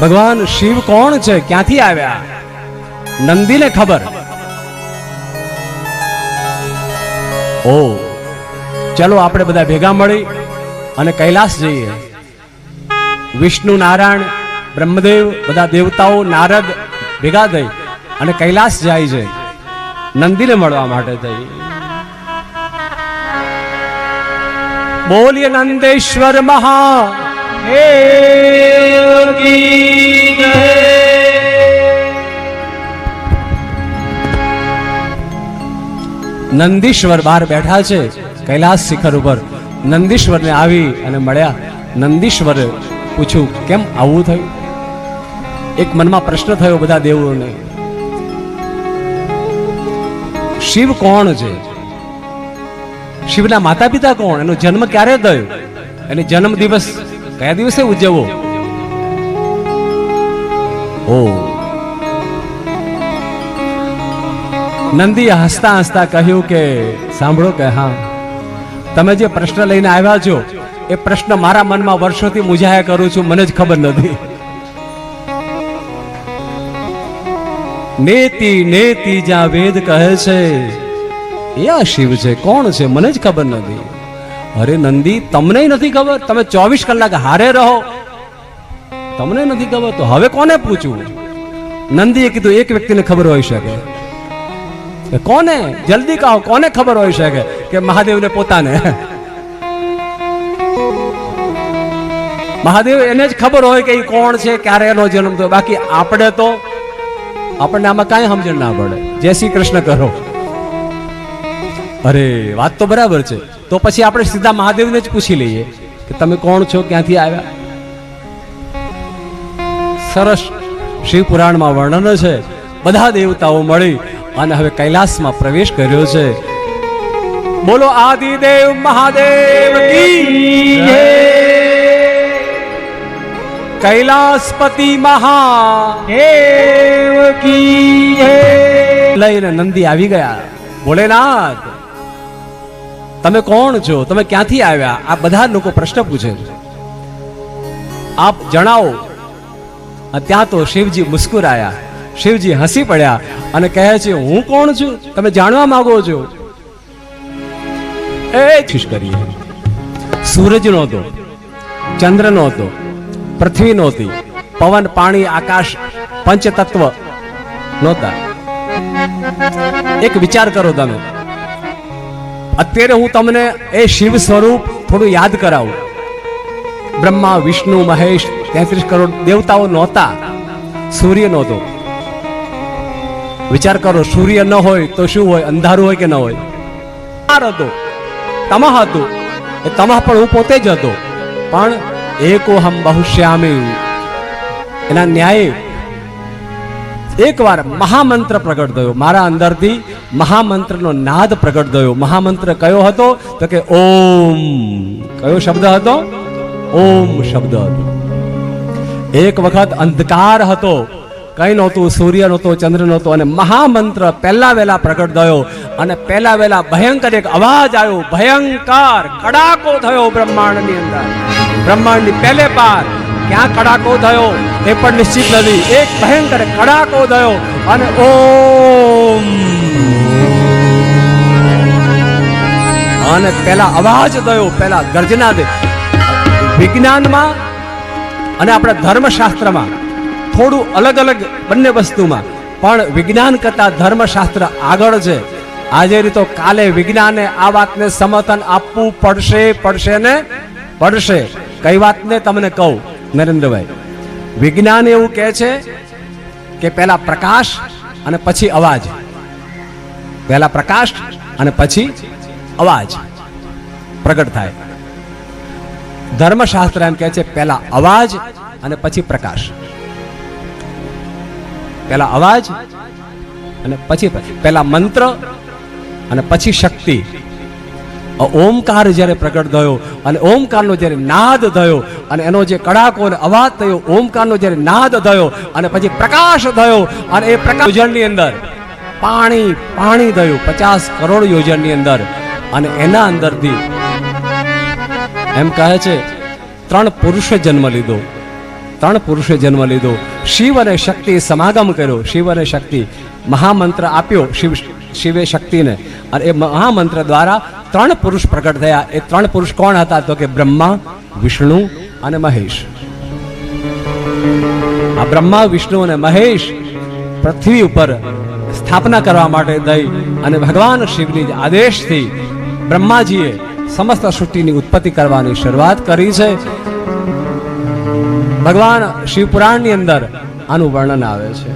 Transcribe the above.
ભગવાન શિવ કોણ છે? ક્યાંથી આવ્યા? નંદીને ખબર. ઓ, ચલો આપણે બધા ભેગા મળી અને કૈલાસ જઈએ. વિષ્ણુ નારાયણ, બ્રહ્મદેવ, બધા દેવતાઓ, નારદ ભેગા થઈ અને કૈલાસ જાય છે. નંદીને મળવા માટે થઈ. બોલીએ નંદેશ્વર મહા. નંદીશ્વર બહાર બેઠા છે, કૈલાસ શિખર ઉપર. નંદીશ્વરને આવી અને મળ્યા. નંદીશ્વરે પૂછ્યું, કેમ આવું થયું? એક મનમાં પ્રશ્ન થયો બધા દેવોને. શિવ કોણ છે? શિવના માતા પિતા કોણ? એનો જન્મ ક્યારે થયો? એને જન્મ દિવસ કયા દિવસે ઉજવવો? ઓ નંદી હસતા હસતા કહ્યું કે, સાંભળો કે, હા. તમે જે પ્રશ્ન લઈને આવ્યા છો, એ પ્રશ્ન મારા મનમાં વર્ષોથી મૂંઝાયા કરું છું, મને જ ખબર નથી. નેતી નેતી જ્યાં વેદ કહે છે એ આ શિવ છે, કોણ છે, મને જ ખબર નથી. અરે નંદી, તમને નથી ખબર? તમે ચોવીસ કલાક હારે રહો. તમને નથી ખબર? તો હવે કોને પૂછવું? નંદીએ કીધું, એક વ્યક્તિને ખબર હોઈ શકે. કે કોને? જલ્દી કહો, કોને ખબર હોય શકે કે મહાદેવને પોતાને? મહાદેવ એને જ ખબર હોય કે એ કોણ છે, ક્યારે એનો જન્મ થયો. બાકી આપણે તો આપણને આમાં કાંઈ સમજણ ના પડે. જય શ્રી કૃષ્ણ કરો. અરે, વાત તો બરાબર છે. તો પછી આપણે સીધા મહાદેવને જ પૂછી લઈએ કે તમે કોણ છો, ક્યાંથી આવ્યા? સરસ. શિવ પુરાણમાં વર્ણન છે. બધા દેવતાઓ મળી. અને હવે કૈલાસમાં પ્રવેશ કર્યો છે. બોલો આદિદેવ મહાદેવ. કૈલાસપતિ મહાદેવ. લઈને નંદી આવી ગયા. ભોલેનાથ, તમે કોણ છો? તમે ક્યાંથી આવ્યા? આ બધા લોકો પ્રશ્ન પૂછે આપ જણાવો. ત્યાં તો શિવજી મુસ્કુરાયા. શિવજી હસી પડ્યા અને કહે છે, હું કોણ છું? તમે જાણવા માંગો છો? એ કરી સૂરજ નહોતો, ચંદ્ર નહોતો, પૃથ્વી નહોતી, પવન, પાણી, આકાશ, પંચતત્વ નહોતા. એક વિચાર કરો તમે. અત્યારે હું તમને એ શિવ સ્વરૂપ થોડું યાદ કરાવું. બ્રહ્મા, વિષ્ણુ, મહેશ, તેત્રીસ કરોડ દેવતાઓ નહોતા. સૂર્ય નહોતો. વિચાર કરો, સૂર્ય ન હોય તો શું હોય? અંધારું હોય કે ન હોય? અંધાર હતો. તમહ હતું. એ તમહ પણ હું પોતે જ હતો. પણ એકો હમ બહુશ્યામી. એના ન્યાય એકવાર મહામંત્ર પ્રગટ થયો. મારા અંદરથી મહામંત્રનો નાદ પ્રગટ થયો. મહામંત્ર કયો હતો? તો કે ઓમ. કયો શબ્દ હતો? ઓમ શબ્દ હતો. એક વખત અંધકાર હતો. કઈ નહોતું, સૂર્ય નહોતો, ચંદ્ર નહોતો અને મહામંત્ર પહેલા વહેલા પ્રગટ થયો અને પહેલા વહેલા ભયંકર એક અવાજ આવ્યો, ભયંકર કડાકો થયો બ્રહ્માંડની અંદર. બ્રહ્માંડની પહેલે પાર ક્યાં કડાકો થયો એ પણ નિશ્ચિત નથી. એક ભયંકર કડાકો થયો અને ઓમ. અને પેલા અવાજ થયો પેલા ગર્જના દે વિજ્ઞાનમાં અને આપણા ધર્મશાસ્ત્રમાં થોડું અલગ અલગ બંને વસ્તુમાં. પણ વિજ્ઞાન કરતા ધર્મશાસ્ત્ર આગળ છે. આજે રીતો કાલે વિજ્ઞાને આ વાતને સમર્થન આપવું પડશે પડશે ને પડશે. કઈ વાતને તમને કહું, નરેન્દ્રભાઈ? વિજ્ઞાન એવું કહે છે કે પહેલા પ્રકાશ અને પછી અવાજ. પહેલા પ્રકાશ અને પછી અવાજ. પ્રગટ થાય. ધર્મશાસ્ત્ર એમ કહે છે, પહેલા અવાજ અને પછી પ્રકાશ. પહેલા અવાજ અને પછી પહેલા મંત્ર અને પછી શક્તિ. ઓમકાર જ્યારે પ્રગટ થયો અને ઓમકારનો જ્યારે નાદ થયો અને એનો જે કડાકો અને અવાજ થયો, ઓમકારનો જ્યારે નાદ થયો અને પછી પ્રકાશ થયો અને એ પ્રકાશ યોજનની અંદર પાણી પાણી થયું, પચાસ કરોડ યોજનની અંદર અને એના અંદરથી એમ કહે છે, ત્રણ પુરુષે જન્મ લીધો. ત્રણ પુરુષે જન્મ લીધો. શિવ અને શક્તિ સમાગમ કર્યો. શિવ અને શક્તિ મહામંત્ર આપ્યો શિવ શિવે શક્તિને. અને એ મહામંત્ર દ્વારા ત્રણ પુરુષ પ્રગટ થયા. એ ત્રણ પુરુષ કોણ હતા? તો કે બ્રહ્મા, વિષ્ણુ અને મહેશ. આ બ્રહ્મા, વિષ્ણુ અને મહેશ પૃથ્વી ઉપર સ્થાપના કરવા માટે દઈ અને ભગવાન શિવની આદેશથી બ્રહ્માજીએ સમસ્ત સૃષ્ટિની ઉત્પત્તિ કરવાની શરૂઆત કરી છે. ભગવાન શિવપુરાણની અંદર આનું વર્ણન આવે છે.